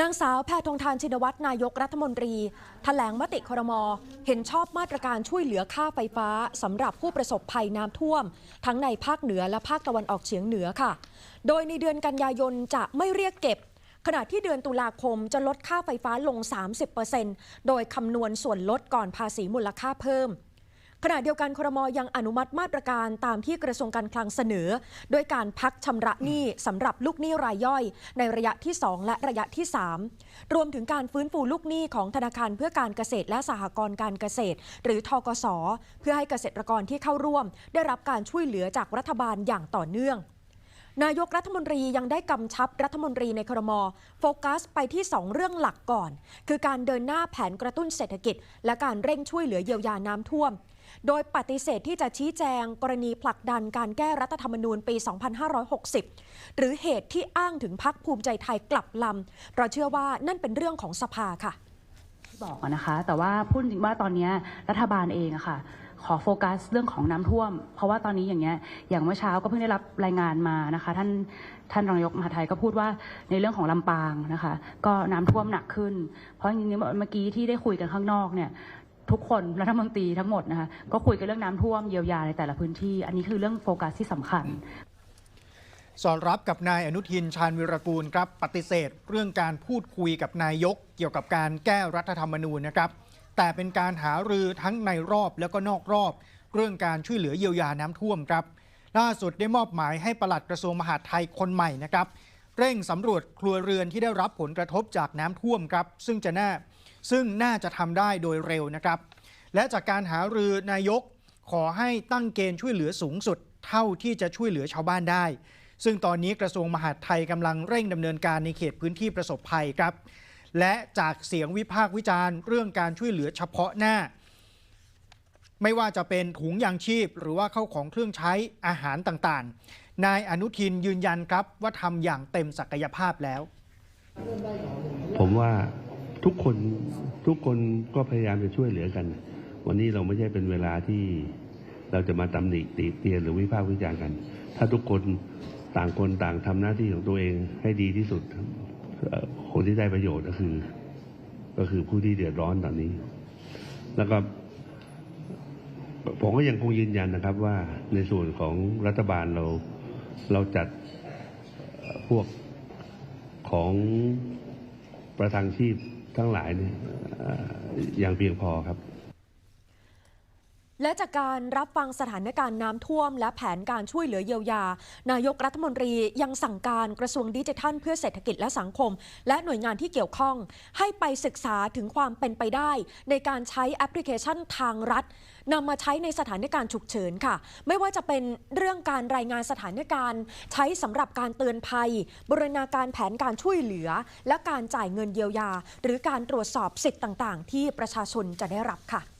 นางสาวแพทองทานชินวัตรนายกรัฐมนตรีแถลงมติครม เห็นชอบมาตรการช่วยเหลือค่าไฟฟ้าสำหรับผู้ประสบภัยน้ำท่วม ทั้งในภาคเหนือและภาคตะวันออกเฉียงเหนือค่ะ โดยในเดือนกันยายนจะไม่เรียกเก็บ ขณะที่เดือนตุลาคมจะลดค่าไฟฟ้าลง 30%โดยคำนวณส่วนลดก่อนภาษีมูลค่าเพิ่ม ขณะเดียวกันครมยังอนุมัติมาตรการตามที่กระทรวงการคลังเสนอ ด้วยการพักชำระหนี้สำหรับลูกหนี้รายย่อย ในระยะที่ 2 และระยะที่ 3 รวมถึงการฟื้นฟูลูกหนี้ของธนาคารเพื่อการเกษตรและสหกรณ์การเกษตร หรือทกส เพื่อให้เกษตรกรที่เข้าร่วม ได้รับการช่วยเหลือจากรัฐบาลอย่างต่อเนื่อง นายกรัฐมนตรียังได้กำชับรัฐมนตรีในครมโฟกัสไปที่ 2 เรื่องหลักก่อน คือการเดินหน้าแผนกระตุ้นเศรษฐกิจ และการเร่งช่วยเหลือเยียวยาน้ำท่วม โดยปฏิเสธที่จะชี้แจงกรณีผลักดันการแก้รัฐธรรมนูญปี 2560 หรือเหตุที่อ้างถึงพักภูมิใจไทยกลับลำเพราะเชื่อว่านั่นเป็นเรื่องของสภาค่ะที่บอกนะคะ แต่ว่าพูดจริงว่าตอนนี้รัฐบาลเองอะค่ะ ขอโฟกัสเรื่องของน้ำท่วม เพราะว่าตอนนี้อย่างเงี้ยอย่างเมื่อเช้าก็เพิ่งได้รับรายงานมานะคะ ท่านท่านรองนายกมหาไทยก็พูดว่าในเรื่องของลำปางนะคะ ก็น้ำท่วมหนักขึ้น เพราะจริงๆเมื่อกี้ที่ได้คุยกันข้างนอกเนี่ยทุกคนรัฐมนตรีทั้งหมดนะคะก็คุยกันเรื่องน้ำท่วมเยียวยาในแต่ละพื้นที่ อันนี้คือเรื่องโฟกัสที่สำคัญ สอดรับกับนายอนุทินชาญวิรากูลครับปฏิเสธ เรื่องการพูดคุยกับนายก เกี่ยวกับการแก้รัฐธรรมนูญนะครับ แต่เป็นการหารือทั้งในรอบแล้วก็นอกรอบ เรื่องการช่วยเหลือเยียวยาน้ำท่วมครับ ล่าสุดได้มอบหมายให้ปลัดกระทรวงมหาดไทยคนใหม่นะครับเร่งสำรวจครัวเรือนที่ได้รับผลกระทบจากน้ำท่วมครับ ซึ่งจะน่าซึ่งน่าจะทำได้โดยเร็วนะครับ และจากการหารือนายกขอให้ตั้งเกณฑ์ช่วยเหลือสูงสุด เท่าที่จะช่วยเหลือชาวบ้านได้ ซึ่งตอนนี้กระทรวงมหาดไทยกำลังเร่งดำเนินการในเขตพื้นที่ประสบภัยครับ และจากเสียงวิพากษ์วิจารณ์เรื่องการช่วยเหลือเฉพาะหน้า ไม่ว่าจะเป็นถุงยางชีพ หรือว่าเข้าของเครื่องใช้อาหารต่างๆ นายอนุทินยืนยันครับว่าทำอย่างเต็มศักยภาพแล้ว ผมว่าทุกคนทุกคนก็พยายามจะช่วยเหลือกัน วันนี้เราไม่ใช่เป็นเวลาที่เราจะมาตำหนิติเตียนหรือวิพากษ์วิจารณ์กัน ถ้าทุกคนต่างคนต่างทำหน้าที่ของตัวเองให้ดีที่สุด คนที่ได้ประโยชน์ก็คือ ก็คือผู้ที่เดือดร้อนตอนนี้ แล้วก็ผมก็ยังคงยืนยันนะครับ ว่าในส่วนของรัฐบาลเราเราจัดพวกของประทังชีพทั้งหลายเนี่ยอย่างเพียงพอครับ และจากการรับฟังสถานการณ์น้ำท่วม และแผนการช่วยเหลือเยียวยา นายกรัฐมนตรียังสั่งการกระทรวงดิจิทัล เพื่อเศรษฐกิจและสังคม และหน่วยงานที่เกี่ยวข้อง ให้ไปศึกษาถึงความเป็นไปได้ ในการใช้แอปพลิเคชันทางรัฐนำมาใช้ในสถานการณ์ฉุกเฉินค่ะ ไม่ว่าจะเป็นเรื่องการรายงานสถานการณ์ ใช้สำหรับการเตือนภัย บรณาการแผนการช่วยเหลือ และการจ่ายเงินเยียวยา หรือการตรวจสอบสิทธิ์ต่าง ๆ ที่ประชาชนจะได้รับค่ะ